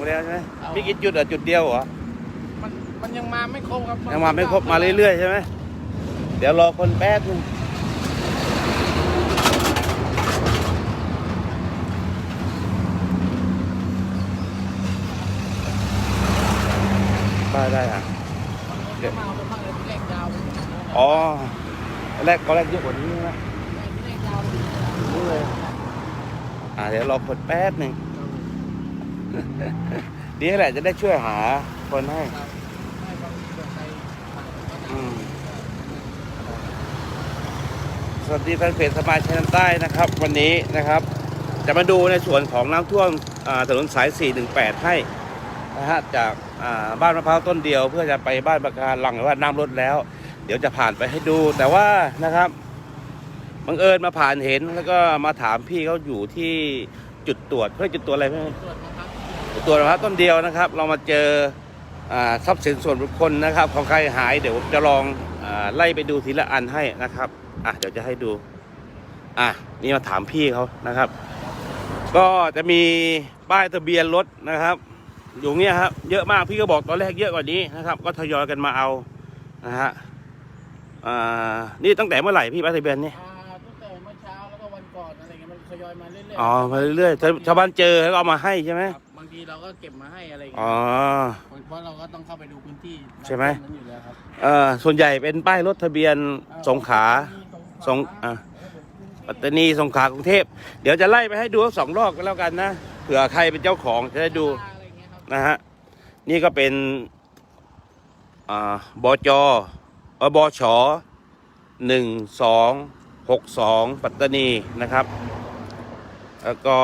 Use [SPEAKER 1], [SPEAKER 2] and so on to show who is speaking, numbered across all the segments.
[SPEAKER 1] ไปแล้วใช่ไหม
[SPEAKER 2] เอา
[SPEAKER 1] พี่กินจุดเหรอจุดเดียวเหรอ
[SPEAKER 2] มันมันยังมาไม่ครบครับ
[SPEAKER 1] ยังมาไม่ครบมาเรื่อยๆใช่ไหมเดี๋ยวรอคนแป๊บนึงได้ได้อะ
[SPEAKER 2] เดี๋ยวมาเอาไปบ้างเลยเลขยาวไปหมดเลย
[SPEAKER 1] อ๋อแรกก็แรกเยอะกว่านี้ใช่ไหม
[SPEAKER 2] เลขยาวไปหมดเลย
[SPEAKER 1] นี่เลยอ่าเดี๋ยวรอคนแป๊บหนึ่ง ดีแหละจะได้ช่วยหาคนให้
[SPEAKER 2] ครับให้บางทีแบบใครผ่านก็ได้
[SPEAKER 1] อืมสวัสดีแฟนเพจสบายชายน้ำใต้นะครับ วันนี้นะครับ จะมาดูในส่วนของน้ำท่วมอ่าถนนสาย 418 ให้นะฮะจากอ่าบ้านมะพร้าวต้นเดียว เพื่อจะไปบ้านประการลังหรือว่าน้ำลดแล้ว เดี๋ยวจะผ่านไปให้ดู แต่ว่านะครับบังเอิญมาผ่านเห็นแล้วก็มาถามพี่เขาอยู่ที่จุดตรวจเพื่อจุดตรวจอะไรเพื่อน
[SPEAKER 2] ตรวจนะครับ
[SPEAKER 1] จุด ตรวจมะพร้าวต้นเดียวนะครับ เรามาเจออ่าทรัพย์สินส่วนบุคคลนะครับ ของใครหายเดี๋ยวผมจะลองอาไล่ไปดูทีละอันให้นะครับอะเดี๋ยวจะให้ดู อะนี่มาถามพี่เขานะครับ ก็จะมีป้ายทะเบียนรถนะครับ อยู่เนี้ยครับเยอะมากพี่ก็บอกตอนแรกเยอะกว่านี้นะครับ ก็ทยอยกันมาเอานะฮะอ่านี่ตั้งแต่เมื่อไหร่พี่ป้ายทะเบียนนี่
[SPEAKER 2] อ่าตั้งแต่เมื่อเช้าแล้วก็วันก่อนอะไรเงี้ยมันทยอยมาเรื่อย
[SPEAKER 1] อ๋อมาเรื่อยๆชาวชาวบ้านเจอแล้วก็เอามาให้ใช่ไหม
[SPEAKER 2] ครับบาง ทีเราก็เก็บมาให้อะไรเงี้
[SPEAKER 1] อ๋
[SPEAKER 2] ย
[SPEAKER 1] อ
[SPEAKER 2] เพราะเราก็ต้องเข้าไปดูพื้นที่
[SPEAKER 1] ใช่ไหม
[SPEAKER 2] นั้นอยู่แล้วครับ
[SPEAKER 1] เอ่อส่วนใหญ่เป็นป้ายรถทะเบียนสงขลา สงอะ ปัตตานีสงขลากรุงเทพเดี๋ยวจะไล่ไปให้ดูสองรอบกันแล้วกันนะเผื่อใครเป็นเจ้าของจะได้ดู
[SPEAKER 2] อะไรเงี้ยครับ
[SPEAKER 1] นะฮะนี่ก็เป็นอ่าบจเออบชหนึ่งสองหกสองปัตตานีนะครับ แล้วก็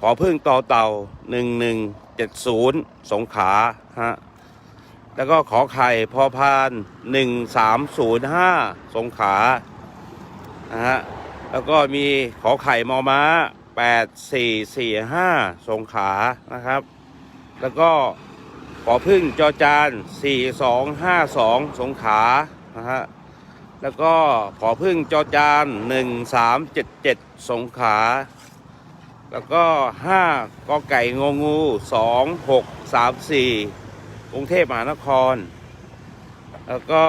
[SPEAKER 1] ขอพึ่งต่อเต่าหนึ่งหนึ่งเจ็ดศูนย์สงขาฮะแล้วก็ขอไข่พอพานหนึ่งสามศูนย์ห้าสงขานะฮะแล้วก็มีขอไข่มอม้าแปดสี่สี่ห้าสงขานะครับ แล้วก็ขอพึ่งจอจาน 4252 สงขานะฮะแล้วก็ขอพึ่งจอจาน 1377 สงขา แล้วก็ 5กอไก่งงู 2634 กรุงเทพมหานคร แล้วก็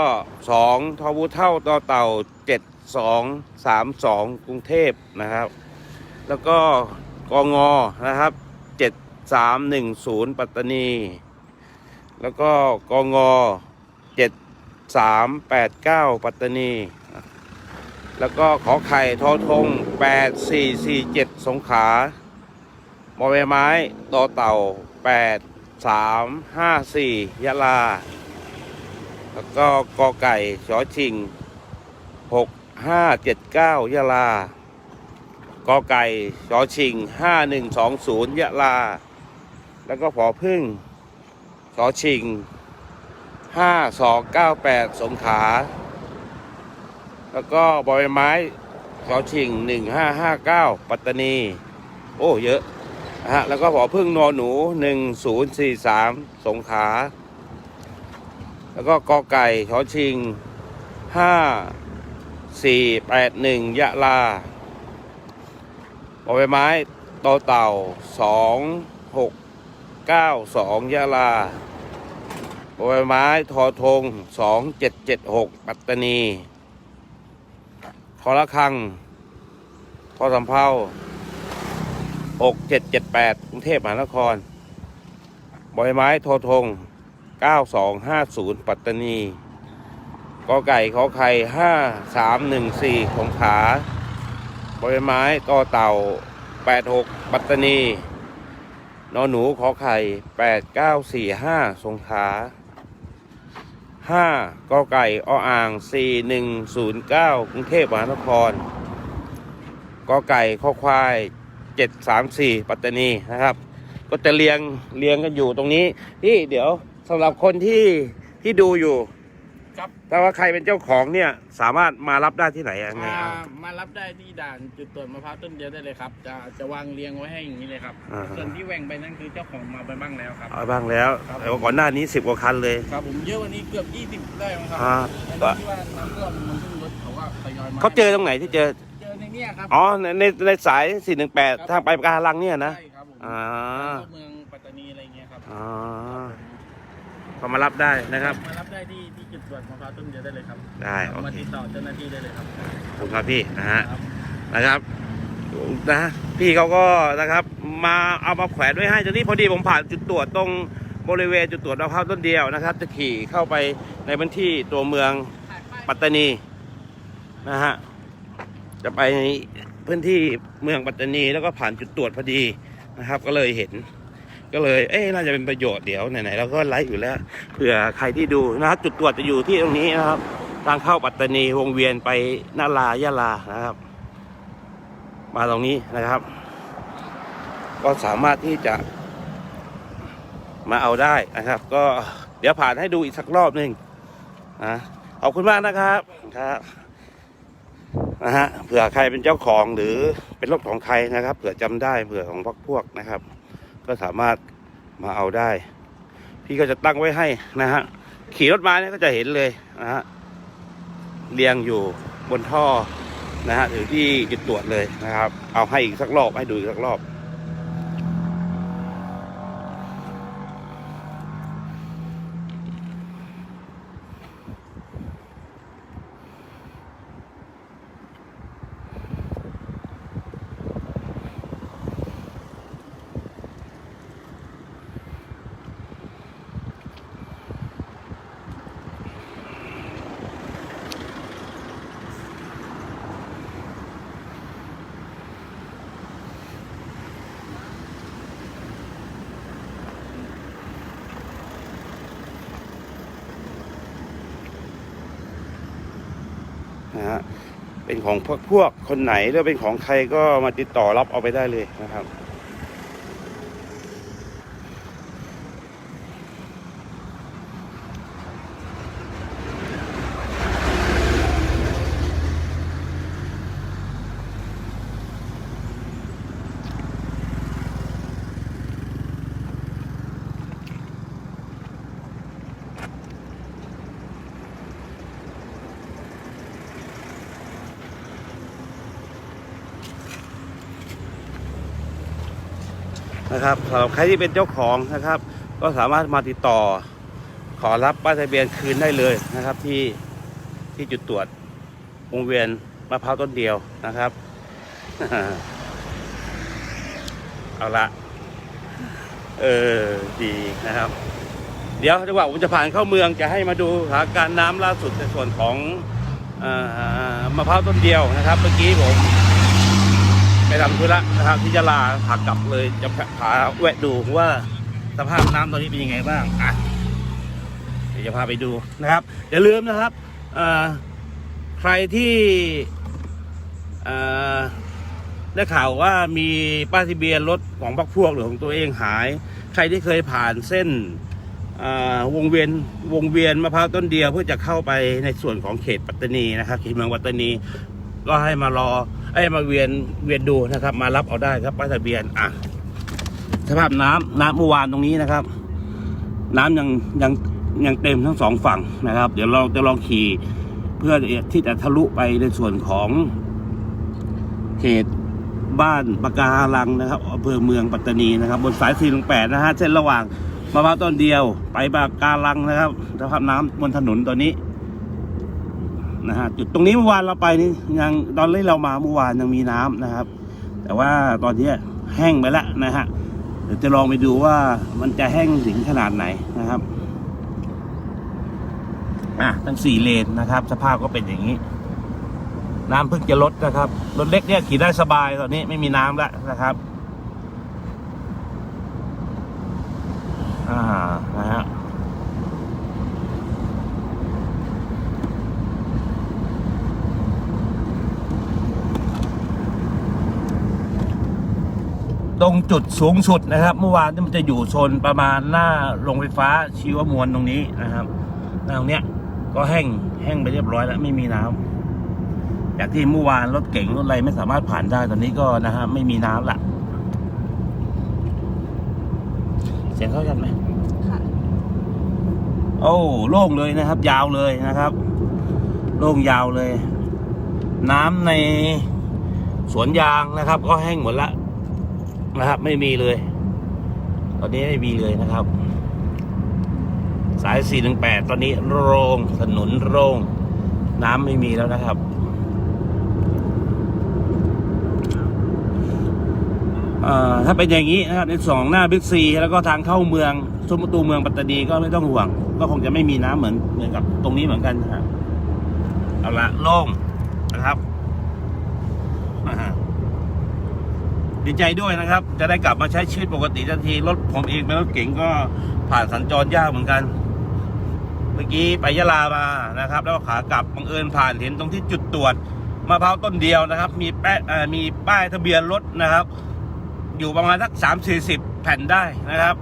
[SPEAKER 1] 2ทอบูเท่าต่อเต่า 7232 กรุงเทพนะครับ แล้วก็กงนะครับสามหนึ่งศูนย์ปัตตานี แล้วก็กงเจ็ดสามแปดเก้าปัตตานี แล้วก็ขอไข่ทอทงแปดสี่สี่เจ็ดสงขลาบอใบไม้ต่อเต่าแปดสามห้าสี่ยะลา แล้วก็กอไก่ชอชิงหกห้าเจ็ดเก้ายะลากอไก่ชอชิงห้าหนึ่งสองศูนย์ยะลา แล้วก็ผอพึ่งชอชิงห้าสองเก้าแปดสงขลา แล้วก็บอยไม้ชอชิงหนึ่งห้าห้าเก้าปัตตานี โอ้เยอะนะฮะแล้วก็ผอพึ่งนอหนูหนึ่งศูนย์สี่สามสงขลาแล้วก็กอไก่ชอชิงห้าสี่แปดหนึ่งยะลาบอใบไม้ตอเต่าสองหกเก้าสองยะลาบอใบไม้ทอทงสองเจ็ดเจ็ดหกปัตตานี อละคังทอสำเภาหกเจ็ดเจ็ดแปดกรุงเทพมหานครบอใบไม้ทอทงเก้าสองห้าศูนย์ปัตตานีกอไก่ขอไข่ห้าสามหนึ่งสี่สงขลาบอยไม้ต่อเต่า 86 ปัตตานีนอหนูขอไข่ 8945 สงขลา 5กอไก่ออ่าง 4109 กรุงเทพมหานครกอไก่ข้อควาย 734 ปัตตานีนะครับ ก็จะเรียงเรียงกันอยู่ตรงนี้ที่เดี๋ยวสำหรับคนที่ที่ดูอยู่ ถ้าว่าใครเป็นเจ้าของเนี่ยสามารถมารับได้ที่ไหนยังไง
[SPEAKER 2] อ่า
[SPEAKER 1] อะ
[SPEAKER 2] มารับได้ที่ด่านจุดตรวจมะพร้าวต้นเดียวได้เลยครับ จะจะวางเรียงไว้ให้อย่างนี้เลยครับ
[SPEAKER 1] อ่า
[SPEAKER 2] ส่วนที่แหว่งไปนั่นคือเจ้าของมาไปบ้างแล้วครับ
[SPEAKER 1] เอาบ้างแล้ว
[SPEAKER 2] ครับ
[SPEAKER 1] แต่ว่าก่อนหน้านี้สิบกว่าคันเลย
[SPEAKER 2] ครับผมเยอะวันนี้เกือบ 20ได้มั้งครั
[SPEAKER 1] อ่า
[SPEAKER 2] ไอ้ที่ว่าน้ำท่วมมันเพิ่งลดเขาว่าทยอยมา
[SPEAKER 1] เขาเจอตรงไหนที่เจอ
[SPEAKER 2] เจอในเนี้ยครับ
[SPEAKER 1] อ๋อในในในสาย 418 ทางไปปากการังเนี่ยนะ
[SPEAKER 2] ใช่ครับผม
[SPEAKER 1] อ่า
[SPEAKER 2] เมืองปัตตานีนีอะไรเงี้ยครับ
[SPEAKER 1] อ๋อ ก็มารับได้นะครับ
[SPEAKER 2] มารับได้ที่ที่จุดตรวจมะพร้าวต้นเดียวได้เลยครับ
[SPEAKER 1] ได้โอ
[SPEAKER 2] มา
[SPEAKER 1] เค
[SPEAKER 2] ติดต่อเจ้าหน้าที่ได้เลยครับ
[SPEAKER 1] ขอบคุณครับพี่นะฮะ
[SPEAKER 2] ครับ
[SPEAKER 1] นะครับนะพี่เขาก็นะครับ มาเอามาแขวนไว้ให้ตอนนี้พอดีผมผ่านจุดตรวจตรงบริเวณจุดตรวจมะพร้าวต้นเดียวนะครับ จะขี่เข้าไปในพื้นที่ตัวเมืองปัตตานีนะฮะจะไปพื้นที่เมืองปัตตานีแล้วก็ผ่านจุดตรวจพอดีนะครับ ก็เลยเห็น ก็เลย เอ๊ะน่าจะเป็นประโยชน์เดี๋ยวไหนๆเราก็ไลฟ์อยู่แล้วเผื่อใครที่ดูนะครับจุดตรวจจะอยู่ที่ตรงนี้นะครับ ทางเข้าปัตตานีวงเวียนไปนาลายะลานะครับ มาตรงนี้นะครับ ก็สามารถที่จะ มาเอาได้นะครับ ก็เดี๋ยวผ่านให้ดูอีกสักรอบหนึ่งนะขอบคุณมากนะครับครับนะฮะเผื่อใครเป็นเจ้าของหรือเป็นรถของใครนะครับเผื่อจำได้เผื่อของพวกพวกนะครับ ก็สามารถมาเอาได้ พี่ก็จะตั้งไว้ให้นะฮะขี่รถมาเนี่ยก็จะเห็นเลยนะฮะเรียงอยู่บนท่อนะฮะหรือที่จุดตรวจเลยนะครับ เอาให้อีกสักรอบให้ดูอีกสักรอบ นะฮะ เป็นของพวกพวกคนไหนหรือเป็นของใครก็มาติดต่อรับเอาไปได้เลยนะครับ นะครับสำหรับใครที่เป็นเจ้าของนะครับ ก็สามารถมาติดต่อ ขอรับป้ายทะเบียนคืนได้เลยนะครับ ที่ที่จุดตรวจวงเวียนมะพร้าวต้นเดียวนะครับ เอาละเออดีนะครับ เดี๋ยวจังหวะผมจะผ่านเข้าเมืองจะให้มาดูสถานการณ์น้ำล่าสุดในส่วนของอ่อมะพร้าวต้นเดียวนะครับ เมื่อกี้ผม ไปทำธุระนะครับที่ยะลาขากลับเลยจะพาแวะดูว่าสภาพน้ำตอนนี้เป็นยังไงบ้างอะเดี๋ยวจะพาไปดูนะครับอย่าลืมนะครับใครที่ได้ข่าวว่ามีป้ายทะเบียนรถของพรรคพวกหรือของตัวเองหาย ใครที่เคยผ่านเส้นวงเวียนวงเวียนมะพร้าวต้นเดียวเพื่อจะเข้าไปในส่วนของเขตปัตตานีนะครับเขตเมืองปัตตานี ก็ให้มารอให้มาเวียนเวียนดูนะครับ มารับเอาได้ครับป้ายทะเบียนอะสภาพน้ำน้ำเมื่อวานตรงนี้นะครับ น้ำยังยังยังเต็มทั้งสองฝั่งนะครับ เดี๋ยวเราจะลองขี่เพื่อที่จะทะลุไปในส่วนของเขตบ้านปะการังนะครับอำเภอเมืองปัตตานีนะครับ บนสาย418นะฮะเส้นระหว่างมะพร้าวต้นเดียว ไปปะการังนะครับสภาพน้ำบนถนนตัวนี้ะฮะจุดตรงนี้เมื่อวานเราไปนี่ยังตอนที่เรามาเมื่อวานยังมีน้ำนะครับ แต่ว่าตอนนี้แห้งไปแล้วนะฮะเดี๋ยวจะลองไปดูว่ามันจะแห้งถึงขนาดไหนนะครับอะทั้งสี่เลนนะครับ สภาพก็เป็นอย่างนี้ น้ำเพิ่งจะลดนะครับรถเล็กเนี่ยขี่ได้สบายตอนนี้ไม่มีน้ำแล้วนะครับ อ่านะฮะ ต รงจุดสูงสุดนะครับ เมื่อวานที่มันจะอยู่โซนประมาณหน้าโรงไฟฟ้าชีวมวลตรงนี้นะครับหน้าตรงเนี้ยก็แห้งแห้งไปเรียบร้อยแล้วไม่มีน้ำจากที่เมื่อวานรถเก๋งรถอะไรไม่สามารถผ่านได้ตอนนี้ก็นะฮะไม่มีน้ำละเสียงเข้าชัดไหม
[SPEAKER 3] ค่ะ
[SPEAKER 1] โอ้โล่งเลยนะครับ ยาวเลยนะครับ โล่งยาวเลย น้ำในสวนยางนะครับ ก็แห้งหมดละ นะครับ ไม่มีเลย ตอนนี้ไม่มีเลยนะครับ สาย 418 ตอนนี้โร่งถนนโร่งน้ำไม่มีแล้วนะครับถ้าเป็นอย่างนี้นะครับในสองหน้าบิ๊กซีแล้วก็ทางเข้าเมืองซุ้มประตูเมืองปัตตานีก็ไม่ต้องห่วง ก็คงจะไม่มีน้ำเหมือนเหมือนกับตรงนี้เหมือนกันนะครับเอาละโล่งนะครับอ่า ดีใจด้วยนะครับ จะได้กลับมาใช้ชีวิตปกติทันที รถผมเองเป็นรถเก๋งก็ผ่านสัญจรยากเหมือนกัน เมื่อกี้ไปยะลามานะครับ แล้วขากลับบังเอิญผ่านเห็นตรงที่จุดตรวจมะพร้าวต้นเดียวนะครับ มีแป้เอ่อมีป้ายทะเบียนรถนะครับ อยู่ประมาณสักสามสี่สิบแผ่นได้นะครับ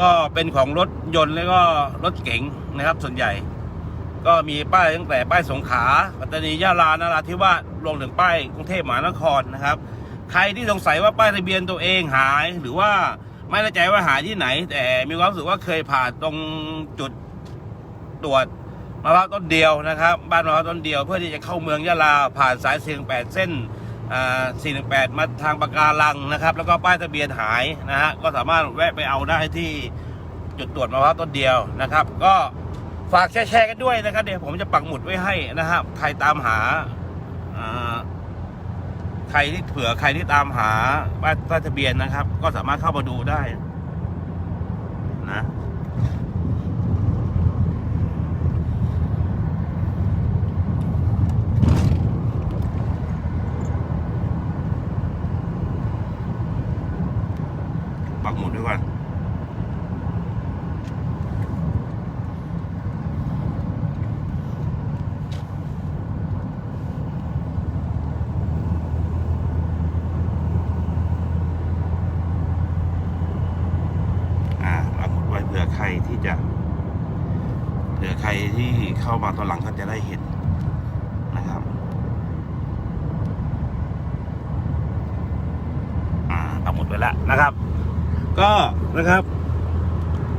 [SPEAKER 1] ก็เป็นของรถยนต์แล้วก็รถเก๋งนะครับ ส่วนใหญ่ ก็มีป้ายตั้งแต่ป้ายสงขลาปัตตานียะลานราธิวาสรวมถึงป้ายกรุงเทพมหานครนะครับ ใครที่สงสัยว่าป้ายทะเบียนตัวเองหาย หรือว่าไม่แน่ใจว่าหายที่ไหน แต่มีความรู้สึกว่าเคยผ่านตรงจุดตรวจมะพร้าวต้นเดียวนะครับ บ้านมะพร้าวต้นเดียวเพื่อที่จะเข้าเมืองยะลาผ่านสายเสียงแปดเส้นอ่า418มาทางปากการังนะครับ แล้วก็ป้ายทะเบียนหายนะฮะก็สามารถแวะไปเอาได้ที่จุดตรวจมะพร้าวต้นเดียวนะครับ ก็ฝากแชร์กันด้วยนะครับ เดี๋ยวผมจะปักหมุดไว้ให้นะครับใครตามหา ใครที่เผื่อใครที่ตามหาป้ายทะเบียนนะครับ ก็สามารถเข้ามาดูได้นะ ปักหมุดด้วยก่อนอ่าปักหมุดไว้เผื่อใครที่จะเผื่อใครที่เข้ามาตอนหลังก็จะได้เห็นนะครับอ่าปักหมุดไว้แล้วนะครับ ก็นะครับ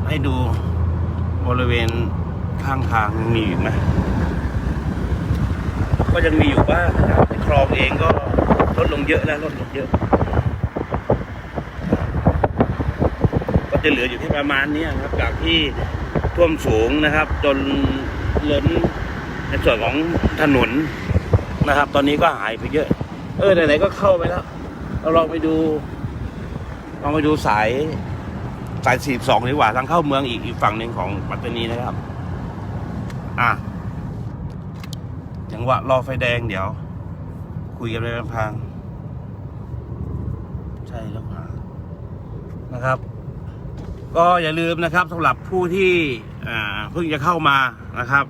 [SPEAKER 1] ให้ดูบริเวณข้างทางมีอยู่ไหมก็ยังมีอยู่บ้างนะครับในคลองเองก็ลดลงเยอะแล้วลดลงเยอะ ก็จะเหลืออยู่ที่ประมาณนี้ครับจากที่ท่วมสูงนะครับ จนล้น ในส่วนของถนนนะครับ ตอนนี้ก็หายไปเยอะ เออไหนๆก็เข้าไปแล้วเราลองไปดูลองไปดูสายสายสี่สองดีกว่าทางเข้าเมืองอีกอีกฝั่งหนึ่งของปัตตานีนะครับ อะจังหวะรอไฟแดงเดี๋ยว คุยกันไปพลางใช่แล้วครับนะครับ ก็อย่าลืมนะครับสำหรับผู้ที่อ่าเพิ่งจะเข้ามานะครับ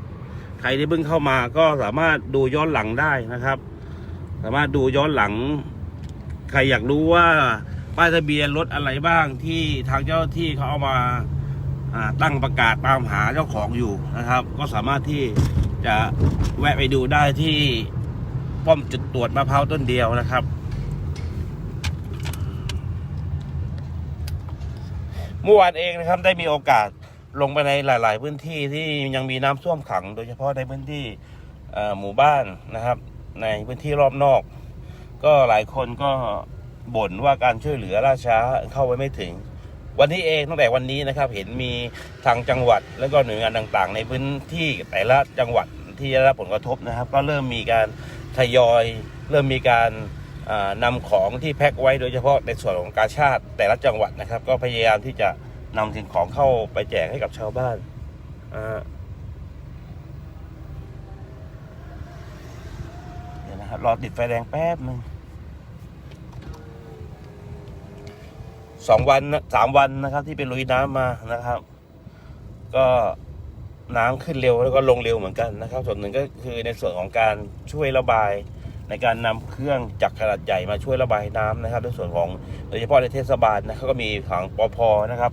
[SPEAKER 1] ใครที่เพิ่งเข้ามาก็สามารถดูย้อนหลังได้นะครับ สามารถดูย้อนหลัง ใครอยากรู้ว่าป้ายทะเบียนรถอะไรบ้างที่ทางเจ้าที่เขาเอามาตั้งประกาศตามหาเจ้าของอยู่นะครับ ก็สามารถที่จะแวะไปดูได้ที่ป้อมจุดตรวจมะพร้าวต้นเดียวนะครับ เมื่อวานเองนะครับได้มีโอกาส ลงไปในหลาย ๆ พื้นที่ที่ยังมีน้ำท่วมขัง โดยเฉพาะในพื้นที่หมู่บ้านนะครับ ในพื้นที่รอบนอก ก็หลายคนก็บ่นว่าการช่วยเหลือล่าช้าเข้าไปไม่ถึง วันนี้เองตั้งแต่วันนี้นะครับ เห็นมีทางจังหวัด แล้วก็หน่วยงานต่าง ๆ ในพื้นที่แต่ละจังหวัดที่ได้รับผลกระทบนะครับ ก็เริ่มมีการทยอย เริ่มมีการอ่านำของที่แพ็คไว้โดยเฉพาะในส่วนของกาชาติแต่ละจังหวัดนะครับ ก็พยายามที่จะ นำสิ่งของเข้าไปแจกให้กับชาวบ้านอ่าเดี๋ยวนะครับรอติดไฟแดงแป๊บหนึ่งสองวันนะสามวันนะครับ ที่ไปลุยน้ำมานะครับ ก็น้ำขึ้นเร็วแล้วก็ลงเร็วเหมือนกันนะครับ ส่วนหนึ่งก็คือในส่วนของการช่วยระบายในการนำเครื่องจักรขนาดใหญ่มาช่วยระบายน้ำนะครับในส่วนของโดยเฉพาะในเทศบาลนะเขาก็มีทางปอพอนะครับ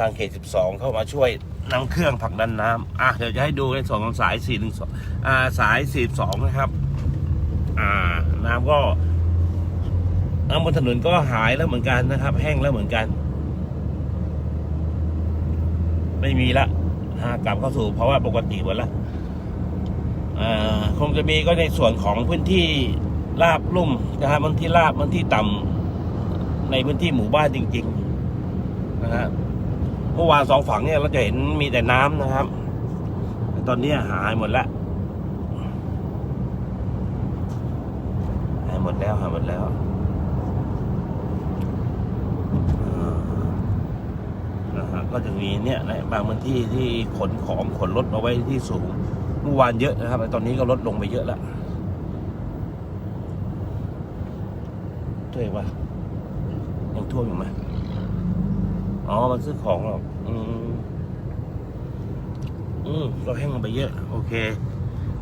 [SPEAKER 1] ทางเขต 12 เข้ามาช่วยนำเครื่องผลักดันน้ำอะเดี๋ยวจะให้ดูในส่วนของสาย 412อ่าสาย 42 นะครับ อ่า น้ำก็น้ำบนถนนก็หายแล้วเหมือนกันนะครับ แห้งแล้วเหมือนกัน ไม่มีละกลับเข้าสู่ภาะวะปกติหมดละคงจะมีก็ในส่วนของพื้นที่ราบลุ่มนะครับพื้นที่ราบพื้นที่ต่ำในพื้นที่หมู่บ้านจริง ๆ นะฮะ เมื่อวานสองฝั่งเนี่ยเราจะเห็นมีแต่น้ำนะครับ ตอนนี้หายหมดแล้วหายหมดแล้วหายหมดแล้วนะฮะก็จะมีเนี่ยในบางพื้นที่ที่ขนของขนรถเอาไว้ที่สูงเมื่อวานเยอะนะครับแต่ตอนนี้ก็ลดลงไปเยอะแล้วท่วมปะยังท่วมอยู่ไหม อ๋อ มันซื้อของหรอก อืม อืมก็แห้งลงไปเยอะ โอเค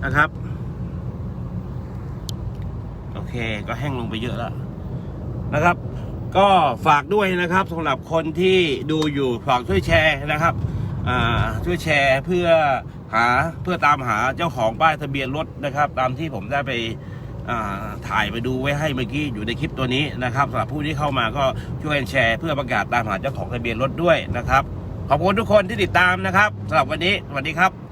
[SPEAKER 1] นะครับ โอเค ก็แห้งลงไปเยอะแล้วนะครับ ก็ฝากด้วยนะครับสำหรับคนที่ดูอยู่ฝากช่วยแชร์นะครับ อ่า ช่วยแชร์เพื่อหาเพื่อตามหาเจ้าของป้ายทะเบียนรถนะครับ ตามที่ผมได้ไป ถ่ายไปดูไว้ให้เมื่อกี้อยู่ในคลิปตัวนี้นะครับสำหรับผู้ที่เข้ามาก็ช่วยแชร์ เพื่อประกาศตามหาเจ้าของทะเบียนรถด้วยนะครับ ขอบคุณทุกคนที่ติดตามนะครับสำหรับวันนี้สวัสดีครับ